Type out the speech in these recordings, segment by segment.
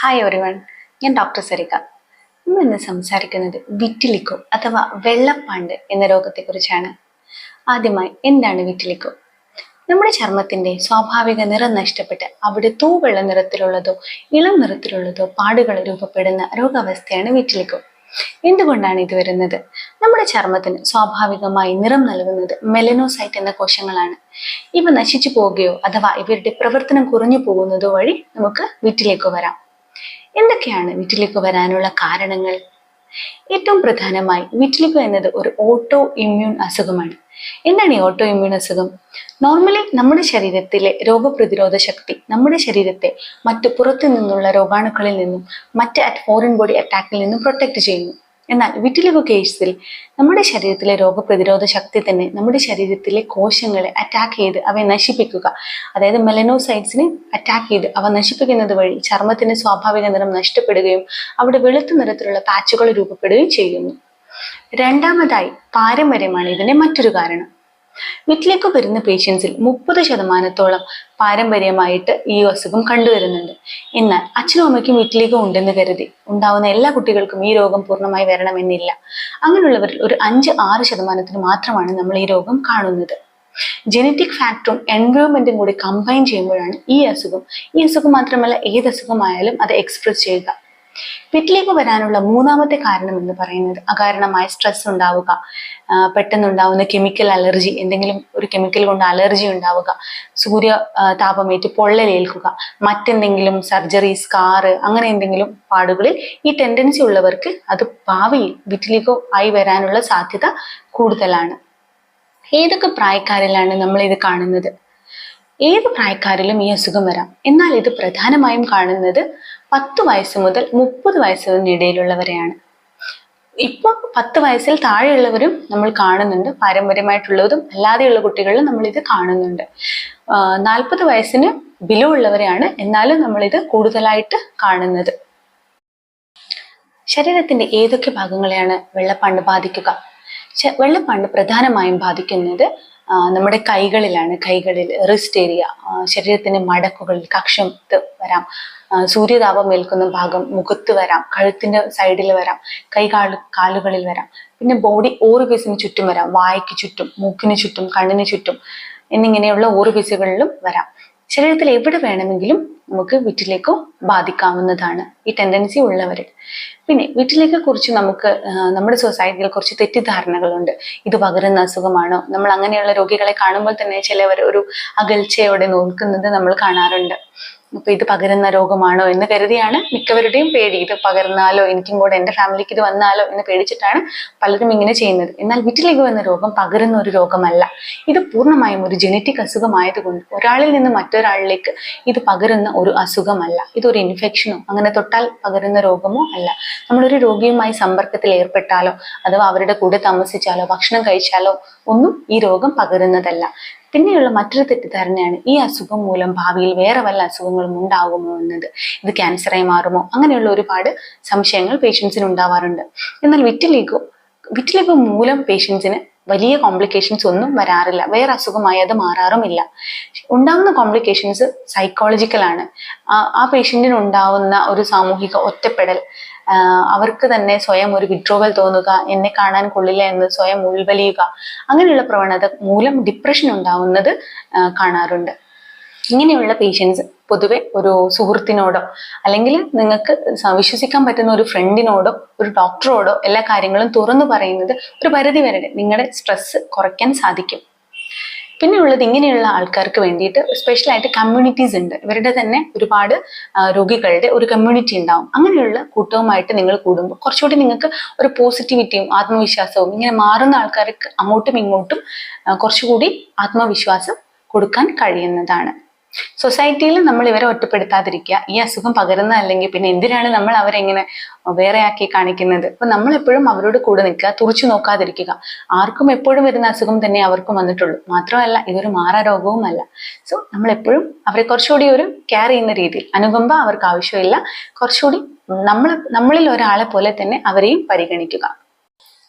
Hi ഒരുവൺ ഞാൻ doctor Sarika നമ്മൾ ഇന്ന് സംസാരിക്കുന്നത് വിറ്റിലിക്കോ അഥവാ വെള്ളപ്പാണ്ട് എന്ന രോഗത്തെക്കുറിച്ചാണ്. ആദ്യമായി എന്താണ് വിറ്റിലിക്കോ? നമ്മുടെ ചർമ്മത്തിന്റെ സ്വാഭാവിക നിറം നഷ്ടപ്പെട്ട് അവിടെ തൂവെള്ള നിറത്തിലുള്ളതോ ഇളം നിറത്തിലുള്ളതോ പാടുകൾ രൂപപ്പെടുന്ന രോഗാവസ്ഥയാണ് വിറ്റിലിക്കോ. എന്തുകൊണ്ടാണ് ഇത് വരുന്നത്? നമ്മുടെ ചർമ്മത്തിന് സ്വാഭാവികമായി നിറം നൽകുന്നത് മെലനോസൈറ്റ് എന്ന കോശങ്ങളാണ്. ഇവ നശിച്ചു പോവുകയോ അഥവാ ഇവരുടെ പ്രവർത്തനം കുറഞ്ഞു പോകുന്നതോ വഴി നമുക്ക് വീട്ടിലേക്ക് വരാം. എന്തൊക്കെയാണ് വിറ്റിലിക്കോ വരാനുള്ള കാരണങ്ങൾ? ഏറ്റവും പ്രധാനമായി വിറ്റിലിക്കോ എന്നത് ഒരു ഓട്ടോ ഇമ്മ്യൂൺ അസുഖമാണ്. എന്താണ് ഈ ഓട്ടോ ഇമ്മ്യൂൺ അസുഖം? നോർമലി നമ്മുടെ ശരീരത്തിലെ രോഗപ്രതിരോധ ശക്തി നമ്മുടെ ശരീരത്തെ മറ്റു പുറത്തു നിന്നുള്ള രോഗാണുക്കളിൽ നിന്നും മറ്റ് അറ്റ് ഫോറിൻ ബോഡി അറ്റാക്കിൽ നിന്നും പ്രൊട്ടക്ട് ചെയ്യുന്നു. എന്നാൽ വിറ്റിലിഗോ കേസിൽ നമ്മുടെ ശരീരത്തിലെ രോഗപ്രതിരോധ ശക്തി തന്നെ നമ്മുടെ ശരീരത്തിലെ കോശങ്ങളെ അറ്റാക്ക് ചെയ്ത് അവയെ നശിപ്പിക്കുക. അതായത് മെലനോസൈറ്റ്സിനെ അറ്റാക്ക് ചെയ്ത് അവ നശിപ്പിക്കുന്നത് വഴി ചർമ്മത്തിന്റെ സ്വാഭാവിക നിറം നഷ്ടപ്പെടുകയും അവിടെ വെളുത്ത നിറത്തിലുള്ള പാച്ചുകൾ രൂപപ്പെടുകയും ചെയ്യുന്നു. രണ്ടാമതായി പാരമ്പര്യമാണ് ഇതിന്റെ മറ്റൊരു കാരണം. വീട്ടിലേക്ക് വരുന്ന പേഷ്യൻസിൽ മുപ്പത് ശതമാനത്തോളം പാരമ്പര്യമായിട്ട് ഈ അസുഖം കണ്ടുവരുന്നുണ്ട്. എന്നാൽ അച്ഛനും അമ്മയ്ക്കും വീട്ടിലേക്ക് ഉണ്ടെന്ന് കരുതി ഉണ്ടാവുന്ന എല്ലാ കുട്ടികൾക്കും ഈ രോഗം പൂർണമായി വരണമെന്നില്ല. അങ്ങനെയുള്ളവരിൽ ഒരു അഞ്ച് ആറ് ശതമാനത്തിന് മാത്രമാണ് നമ്മൾ ഈ രോഗം കാണുന്നത്. ജനറ്റിക് ഫാക്ടറും എൻവയോൺമെന്റും കൂടി കമ്പൈൻ ചെയ്യുമ്പോഴാണ് ഈ അസുഖം. ഈ അസുഖം മാത്രമല്ല ഏത് അസുഖമായാലും അത് എക്സ്പ്രസ് ചെയ്യുക. വീട്ടിലേക്ക് വരാനുള്ള മൂന്നാമത്തെ കാരണം എന്ന് പറയുന്നത് അകാരണമായ സ്ട്രെസ് ഉണ്ടാവുക. പെട്ടെന്നുണ്ടാവുന്ന കെമിക്കൽ അലർജി എന്തെങ്കിലും ഒരു കെമിക്കൽ കൊണ്ട് അലർജി ഉണ്ടാവുക. സൂര്യ താപമേറ്റ് പൊള്ളലേൽക്കുക. മറ്റെന്തെങ്കിലും സർജറി സ്കാറ് അങ്ങനെ എന്തെങ്കിലും പാടുകളിൽ ഈ ടെൻഡൻസി ഉള്ളവർക്ക് അത് ഭാവിയിൽ വിറ്റിലിക്കോ ആയി വരാനുള്ള സാധ്യത കൂടുതലാണ്. ഏതൊക്കെ പ്രായക്കാരിലാണ് നമ്മൾ ഇത് കാണുന്നത്? ഏത് പ്രായക്കാരിലും ഈ അസുഖം വരാം. എന്നാൽ ഇത് പ്രധാനമായും കാണുന്നത് പത്ത് വയസ്സ് മുതൽ മുപ്പത് വയസ്സിനിടയിലുള്ളവരെയാണ് ഇപ്പോൾ പത്ത് വയസ്സിൽ താഴെയുള്ളവരും നമ്മൾ കാണുന്നുണ്ട്. പാരമ്പര്യമായിട്ടുള്ളതും അല്ലാതെയുള്ള കുട്ടികളിലും നമ്മളിത് കാണുന്നുണ്ട്. നാൽപ്പത് വയസ്സിന് ബിലോ ഉള്ളവരെയാണ് എന്നാലും നമ്മളിത് കൂടുതലായിട്ട് കാണുന്നത്. ശരീരത്തിന്റെ ഏതൊക്കെ ഭാഗങ്ങളെയാണ് വെള്ളപ്പാണ്ട് ബാധിക്കുക? വെള്ളപ്പാണ്ട് പ്രധാനമായും ബാധിക്കുന്നത് നമ്മുടെ കൈകളിലാണ് കൈകളിൽ റിസ്റ്റ് ഏരിയ ശരീരത്തിന്റെ മടക്കുകളിൽ കക്ഷത്ത് വരാം. സൂര്യതാപം ഏൽക്കുന്ന ഭാഗം മുഖത്ത് വരാം കഴുത്തിന്റെ സൈഡിൽ വരാം കൈ കാലുകളിൽ വരാം. പിന്നെ ബോഡി ഓറിഫീസിന് ചുറ്റും വരാം. വായ്ക്ക് ചുറ്റും മൂക്കിന് ചുറ്റും കണ്ണിന് ചുറ്റും എന്നിങ്ങനെയുള്ള ഓറിഫീസുകളിലും വരാം. ശരീരത്തിൽ എവിടെ വേണമെങ്കിലും നമുക്ക് വിറ്റിലേക്കോ ബാധിക്കാവുന്നതാണ് ഈ ടെൻഡൻസി ഉള്ളവരിൽ. പിന്നെ വീട്ടിലേക്ക് കുറിച്ച് നമുക്ക് നമ്മുടെ സൊസൈറ്റിയിൽ കുറച്ച് തെറ്റിദ്ധാരണകളുണ്ട്. ഇത് പകരുന്ന അസുഖമാണോ? നമ്മൾ അങ്ങനെയുള്ള രോഗികളെ കാണുമ്പോൾ തന്നെ ചിലവർ ഒരു അകൽച്ചയോടെ നോക്കുന്നത് നമ്മൾ കാണാറുണ്ട്. അപ്പൊ ഇത് പകരുന്ന രോഗമാണോ എന്ന് കരുതിയാണ് മിക്കവരുടെയും പേടി. ഇത് പകർന്നാലോ എനിക്കും കൂടെ എന്റെ ഫാമിലിക്ക് ഇത് വന്നാലോ എന്ന് പേടിച്ചിട്ടാണ് പലരും ഇങ്ങനെ ചെയ്യുന്നത്. എന്നാൽ വിറ്റിലിഗോ എന്ന രോഗം പകരുന്ന ഒരു രോഗമല്ല. ഇത് പൂർണമായും ഒരു ജനറ്റിക് അസുഖമായതുകൊണ്ട് ഒരാളിൽ നിന്ന് മറ്റൊരാളിലേക്ക് ഇത് പകരുന്ന ഒരു അസുഖമല്ല. ഇതൊരു ഇൻഫെക്ഷനോ അങ്ങനെ തൊട്ടാൽ പകരുന്ന രോഗമോ അല്ല. നമ്മളൊരു രോഗിയുമായി സമ്പർക്കത്തിൽ ഏർപ്പെട്ടാലോ അഥവാ അവരുടെ കൂടെ താമസിച്ചാലോ ഭക്ഷണം കഴിച്ചാലോ ഒന്നും ഈ രോഗം പകരുന്നതല്ല. പിന്നെയുള്ള മറ്റൊരു തെറ്റിദ്ധാരണയാണ് ഈ അസുഖം മൂലം ഭാവിയിൽ വേറെ വല്ല അസുഖങ്ങളും ഉണ്ടാകുമോ എന്നത്. ഇത് ക്യാൻസറായി മാറുമോ? അങ്ങനെയുള്ള ഒരുപാട് സംശയങ്ങൾ പേഷ്യൻസിന് ഉണ്ടാവാറുണ്ട്. എന്നാൽ വിറ്റിലിഗോ വിറ്റിലിഗോ മൂലം പേഷ്യൻസിന് വലിയ കോംപ്ലിക്കേഷൻസ് ഒന്നും വരാറില്ല. വേറെ അസുഖമായി അത് മാറാറുമില്ല. ഉണ്ടാകുന്ന കോംപ്ലിക്കേഷൻസ് സൈക്കോളജിക്കലാണ് ആ- പേഷ്യന്റിന് ഉണ്ടാവുന്ന ഒരു സാമൂഹിക ഒറ്റപ്പെടൽ അവർക്ക് തന്നെ സ്വയം ഒരു വിഡ്രോവൽ തോന്നുക എന്നെ കാണാൻ കൊള്ളില്ല എന്ന് സ്വയം ഉൾവലിയുക അങ്ങനെയുള്ള പ്രവണത മൂലം ഡിപ്രഷൻ ഉണ്ടാവുന്നത് കാണാറുണ്ട്. ഇങ്ങനെയുള്ള പേഷ്യൻസ് പൊതുവെ ഒരു സുഹൃത്തിനോടോ അല്ലെങ്കിൽ നിങ്ങൾക്ക് വിശ്വസിക്കാൻ പറ്റുന്ന ഒരു ഫ്രണ്ടിനോടോ ഒരു ഡോക്ടറോടോ എല്ലാ കാര്യങ്ങളും തുറന്നു പറയുന്നത് ഒരു പരിധി വരെ നിങ്ങളുടെ സ്ട്രെസ് കുറയ്ക്കാൻ സാധിക്കും. പിന്നെ ഉള്ളത് ഇങ്ങനെയുള്ള ആൾക്കാർക്ക് വേണ്ടിയിട്ട് സ്പെഷ്യലായിട്ട് കമ്മ്യൂണിറ്റീസ് ഉണ്ട്. ഇവരുടെ തന്നെ ഒരുപാട് രോഗികളുടെ ഒരു കമ്മ്യൂണിറ്റി ഉണ്ടാവും. അങ്ങനെയുള്ള കൂട്ടവുമായിട്ട് നിങ്ങൾ കൂടുമ്പോൾ കുറച്ചുകൂടി നിങ്ങൾക്ക് ഒരു പോസിറ്റിവിറ്റിയും ആത്മവിശ്വാസവും ഇങ്ങനെ മാറുന്ന ആൾക്കാർക്ക് അങ്ങോട്ടും ഇങ്ങോട്ടും കുറച്ചുകൂടി ആത്മവിശ്വാസം കൊടുക്കാൻ കഴിയുന്നതാണ്. സൊസൈറ്റിയിൽ നമ്മൾ ഇവരെ ഒറ്റപ്പെടുത്താതിരിക്കുക. ഈ അസുഖം പകരുന്ന അല്ലെങ്കിൽ പിന്നെ എന്തിനാണ് നമ്മൾ അവരെങ്ങനെ വേറെ ആക്കി കാണിക്കുന്നത്? അപ്പൊ നമ്മൾ എപ്പോഴും അവരോട് കൂടെ നിൽക്കുക തുറച്ചു നോക്കാതിരിക്കുക. ആർക്കും എപ്പോഴും വരുന്ന അസുഖം തന്നെ അവർക്കും വന്നിട്ടുള്ളൂ. മാത്രമല്ല ഇതൊരു മാറാ രോഗവുമല്ല സോ നമ്മൾ എപ്പോഴും അവരെ കുറച്ചുകൂടി ഒരു കെയർ ചെയ്യുന്ന രീതിയിൽ അനുകമ്പ അവർക്ക് ആവശ്യമില്ല. കുറച്ചുകൂടി നമ്മൾ നമ്മളിൽ ഒരാളെ പോലെ തന്നെ അവരെയും പരിഗണിക്കുക.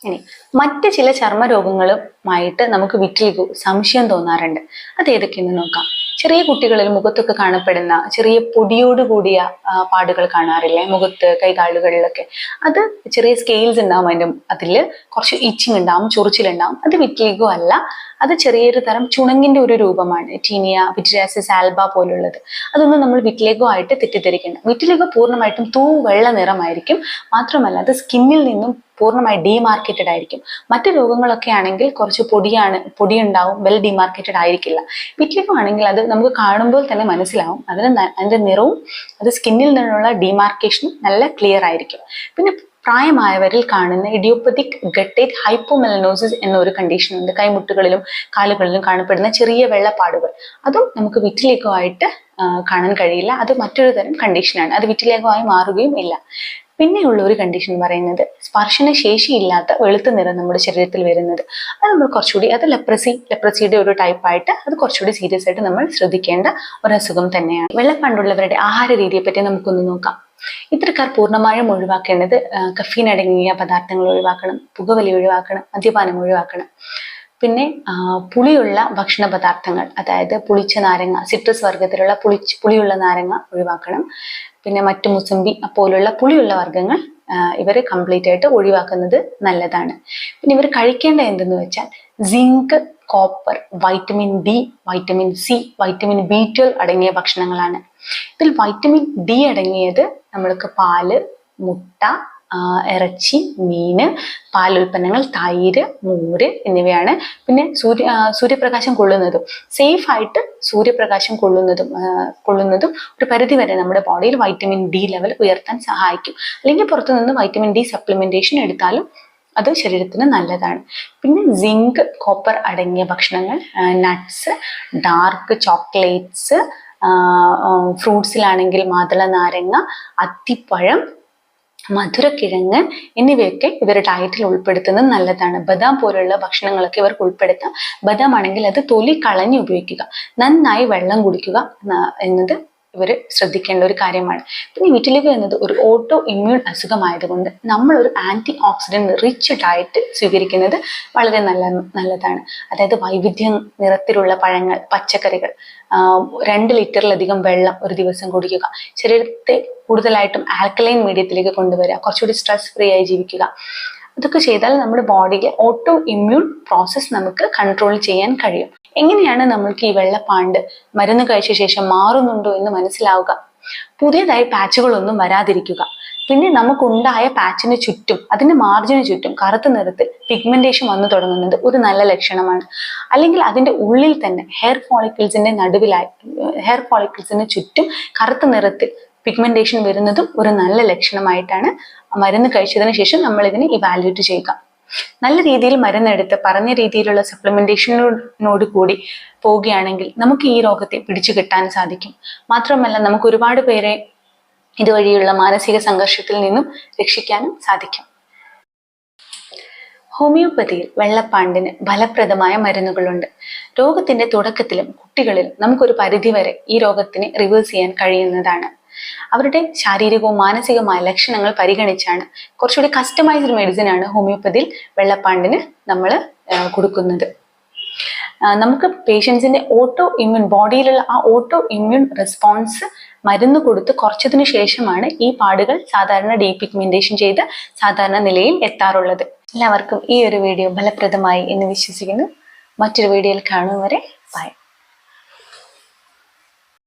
ഇനി മറ്റ് ചില ചർമ്മ രോഗങ്ങളുമായിട്ട് നമുക്ക് വിറ്റിലിക്കു സംശയം തോന്നാറുണ്ട്. അത് ഏതൊക്കെയെന്ന് നോക്കാം. ചെറിയ കുട്ടികളിൽ മുഖത്തൊക്കെ കാണപ്പെടുന്ന ചെറിയ പൊടിയോട് കൂടിയ പാടുകൾ കാണാറില്ലേ? മുഖത്ത് കൈകാലുകളിലൊക്കെ. അത് ചെറിയ സ്കെയിൽസ് ഉണ്ടാവും അതിന്റെ അതിൽ കുറച്ച് ഇച്ചിങ് ഉണ്ടാവും ചൊറിച്ചിലുണ്ടാവും. അത് വിറ്റിലിഗോ അല്ല. അത് ചെറിയൊരു തരം ചുണങ്ങിന്റെ ഒരു രൂപമാണ്. ടീനിയ വിറ്റിരാസിസ് ആൽബ പോലുള്ളത്. അതൊന്നും നമ്മൾ വിറ്റിലേഗോ ആയിട്ട് തെറ്റിദ്ധരിക്കേണ്ട. വിറ്റിലേഗോ പൂർണമായിട്ടും തൂ വെള്ള നിറമായിരിക്കും. മാത്രമല്ല അത് സ്കിന്നിൽ നിന്നും പൂർണമായി ഡീമാർക്കറ്റഡ് ആയിരിക്കും. മറ്റു രോഗങ്ങളൊക്കെ ആണെങ്കിൽ കുറച്ച് പൊടിയാണ് പൊടി ഉണ്ടാവും വെൽ ഡീമാർക്കറ്റഡ് ആയിരിക്കില്ല. വിറ്റിലേഗോ ആണെങ്കിൽ അത് നമുക്ക് കാണുമ്പോൾ തന്നെ മനസ്സിലാവും. അതിന് അതിന്റെ നിറവും അത് സ്കിന്നിൽ നിന്നുള്ള ഡീമാർക്കേഷനും നല്ല ക്ലിയർ ആയിരിക്കും. പിന്നെ പ്രായമായവരിൽ കാണുന്ന ഇഡിയോപ്പതിക് ഗട്ടേറ്റ് ഹൈപ്പോമെലനോസിസ് എന്നൊരു കണ്ടീഷൻ ഉണ്ട്. കൈമുട്ടുകളിലും കാലുകളിലും കാണപ്പെടുന്ന ചെറിയ വെള്ളപ്പാടുകൾ. അതും നമുക്ക് വിറ്റിലേക്കോ ആയിട്ട് കാണാൻ കഴിയില്ല. അത് മറ്റൊരു തരം കണ്ടീഷനാണ് അത് വിറ്റിലേക്കോ ആയി മാറുകയും ഇല്ല. പിന്നെയുള്ള ഒരു കണ്ടീഷൻ എന്ന് പറയുന്നത് സ്പർശന ശേഷിയില്ലാത്ത വെളുത്ത നിറം നമ്മുടെ ശരീരത്തിൽ വരുന്നത്. അത് നമ്മൾ കുറച്ചുകൂടി അത് ലെപ്രസി ലെപ്രസിയുടെ ഒരു ടൈപ്പായിട്ട് അത് കുറച്ചുകൂടി സീരിയസ് ആയിട്ട് നമ്മൾ ശ്രദ്ധിക്കേണ്ട ഒരു അസുഖം തന്നെയാണ്. വെള്ളപ്പണ്ടുള്ളവരുടെ ആഹാര രീതിയെ പറ്റി നമുക്കൊന്ന് നോക്കാം. ഇത്തരക്കാർ പൂർണമായും ഒഴിവാക്കേണ്ടത് കഫീൻ അടങ്ങിയ പദാർത്ഥങ്ങൾ ഒഴിവാക്കണം പുകവലി ഒഴിവാക്കണം മദ്യപാനം ഒഴിവാക്കണം. പിന്നെ പുളിയുള്ള ഭക്ഷണ പദാർത്ഥങ്ങൾ അതായത് പുളിച്ച നാരങ്ങ സിട്രസ് വർഗത്തിലുള്ള പുളിച്ച് പുളിയുള്ള നാരങ്ങ ഒഴിവാക്കണം. പിന്നെ മറ്റു മുസമ്പി പോലുള്ള പുളിയുള്ള വർഗങ്ങൾ ഇവർ കംപ്ലീറ്റ് ആയിട്ട് ഒഴിവാക്കുന്നത് നല്ലതാണ്. പിന്നെ ഇവർ കഴിക്കേണ്ട എന്തെന്ന് വെച്ചാൽ zinc copper vitamin D vitamin C vitamin B twelve അടങ്ങിയ ഭക്ഷണങ്ങളാണ്. ഇതിൽ വൈറ്റമിൻ ഡി അടങ്ങിയത് നമ്മൾക്ക് പാൽ മുട്ട ഇറച്ചി മീന് പാലുൽപ്പന്നങ്ങൾ തൈര് മോര് എന്നിവയാണ്. പിന്നെ സൂര്യ സൂര്യപ്രകാശം കൊള്ളുന്നതും സേഫ് ആയിട്ട് സൂര്യപ്രകാശം കൊള്ളുന്നതും കൊള്ളുന്നതും ഒരു പരിധി വരെ നമ്മുടെ ബോഡിയിൽ വൈറ്റമിൻ ഡി ലെവൽ ഉയർത്താൻ സഹായിക്കും. അല്ലെങ്കിൽ പുറത്തുനിന്ന് വൈറ്റമിൻ ഡി സപ്ലിമെന്റേഷൻ എടുത്താലും അത് ശരീരത്തിന് നല്ലതാണ്. പിന്നെ സിങ്ക് കോപ്പർ അടങ്ങിയ ഭക്ഷണങ്ങൾ നട്ട്സ് ഡാർക്ക് ചോക്ലേറ്റ്സ് ഫ്രൂട്ട്സിലാണെങ്കിൽ മാതള നാരങ്ങ അത്തിപ്പഴം മധുരക്കിഴങ്ങ് എന്നിവയൊക്കെ ഇവരുടെ ഡയറ്റിൽ ഉൾപ്പെടുത്തുന്നത് നല്ലതാണ്. ബദാം പോലുള്ള ഭക്ഷണങ്ങളൊക്കെ ഇവർക്ക് ഉൾപ്പെടുത്താം. ബദാം ആണെങ്കിൽ അത് തൊലി കളഞ്ഞ് ഉപയോഗിക്കുക. നന്നായി വെള്ളം കുടിക്കുക എന്നത് ഇവർ ശ്രദ്ധിക്കേണ്ട ഒരു കാര്യമാണ്. പിന്നെ വിറ്റിലിഗോ എന്നത് ഒരു ഓട്ടോ ഇമ്മ്യൂൺ അസുഖമായതുകൊണ്ട് നമ്മൾ ഒരു ആന്റി ഓക്സിഡന്റ് റിച്ച് ഡയറ്റ് സ്വീകരിക്കുന്നത് വളരെ നല്ല നല്ലതാണ്. അതായത് വൈവിധ്യ നിറത്തിലുള്ള പഴങ്ങൾ പച്ചക്കറികൾ രണ്ട് ലിറ്ററിലധികം വെള്ളം ഒരു ദിവസം കുടിക്കുക. ശരീരത്തെ കൂടുതലായിട്ടും ആൽക്കലൈൻ മീഡിയത്തിലേക്ക് കൊണ്ടുവരിക. കുറച്ചുകൂടി സ്ട്രെസ് ഫ്രീ ആയി ജീവിക്കുക. ഇതൊക്കെ ചെയ്താൽ നമ്മുടെ ബോഡിയിലെ ഓട്ടോ ഇമ്മ്യൂൺ പ്രോസസ്സ് നമുക്ക് കൺട്രോൾ ചെയ്യാൻ കഴിയും. എങ്ങനെയാണ് നമ്മൾക്ക് ഈ വെള്ളപ്പാണ്ട് മരുന്ന് കഴിച്ച ശേഷം മാറുന്നുണ്ടോ എന്ന് മനസ്സിലാവുക. പുതിയതായി പാച്ചുകളൊന്നും വരാതിരിക്കുക. പിന്നെ നമുക്കുണ്ടായ പാച്ചിന് ചുറ്റും അതിന്റെ മാർജിന് ചുറ്റും കറുത്ത നിറത്തിൽ പിഗ്മെന്റേഷൻ വന്നു തുടങ്ങുന്നത് ഒരു നല്ല ലക്ഷണമാണ്. അല്ലെങ്കിൽ അതിന്റെ ഉള്ളിൽ തന്നെ ഹെയർ ഫോളിക്കിൾസിന്റെ നടുവിലായി ഹെയർ ഫോളിക്കിൾസിന് ചുറ്റും കറുത്ത നിറത്തിൽ പിഗ്മെന്റേഷൻ വരുന്നതും ഒരു നല്ല ലക്ഷണമായിട്ടാണ് മരുന്ന് കഴിച്ചതിന് ശേഷം നമ്മൾ ഇതിനെ ഇവാലുവേറ്റ് ചെയ്യുക. നല്ല രീതിയിൽ മരുന്നെടുത്ത് പറഞ്ഞ രീതിയിലുള്ള സപ്ലിമെന്റേഷനോട് കൂടി പോവുകയാണെങ്കിൽ നമുക്ക് ഈ രോഗത്തെ പിടിച്ചു കിട്ടാൻ സാധിക്കും. മാത്രമല്ല നമുക്ക് ഒരുപാട് പേരെ ഇതുവഴിയുള്ള മാനസിക സംഘർഷത്തിൽ നിന്നും രക്ഷിക്കാനും സാധിക്കും. ഹോമിയോപ്പതിയിൽ വെള്ളപ്പാണ്ടിന് ഫലപ്രദമായ മരുന്നുകളുണ്ട്. രോഗത്തിന്റെ തുടക്കത്തിലും കുട്ടികളിലും നമുക്കൊരു പരിധിവരെ ഈ രോഗത്തിനെ റിവേഴ്സ് ചെയ്യാൻ കഴിയുന്നതാണ്. അവരുടെ ശാരീരികവും മാനസികവുമായ ലക്ഷണങ്ങൾ പരിഗണിച്ചാണ് കുറച്ചുകൂടി കസ്റ്റമൈസ്ഡ് മെഡിസിൻ ആണ് ഹോമിയോപ്പതിയിൽ വെള്ളപ്പാണ്ടിന് നമ്മൾ കൊടുക്കുന്നത്. നമുക്ക് പേഷ്യൻസിന്റെ ഓട്ടോ ഇമ്മ്യൂൺ ബോഡിയിലുള്ള ആ ഓട്ടോ ഇമ്മ്യൂൺ റെസ്പോൺസ് മരുന്ന് കൊടുത്ത് കുറച്ചതിന് ശേഷമാണ് ഈ പാടുകൾ സാധാരണ ഡീപിഗ്മെന്റേഷൻ ചെയ്ത് സാധാരണ നിലയിൽ എത്താറുള്ളത്. എല്ലാവർക്കും ഈ ഒരു വീഡിയോ ഫലപ്രദമായി എന്ന് വിശ്വസിക്കുന്നു. മറ്റൊരു വീഡിയോയിൽ കാണും വരെ. ബൈ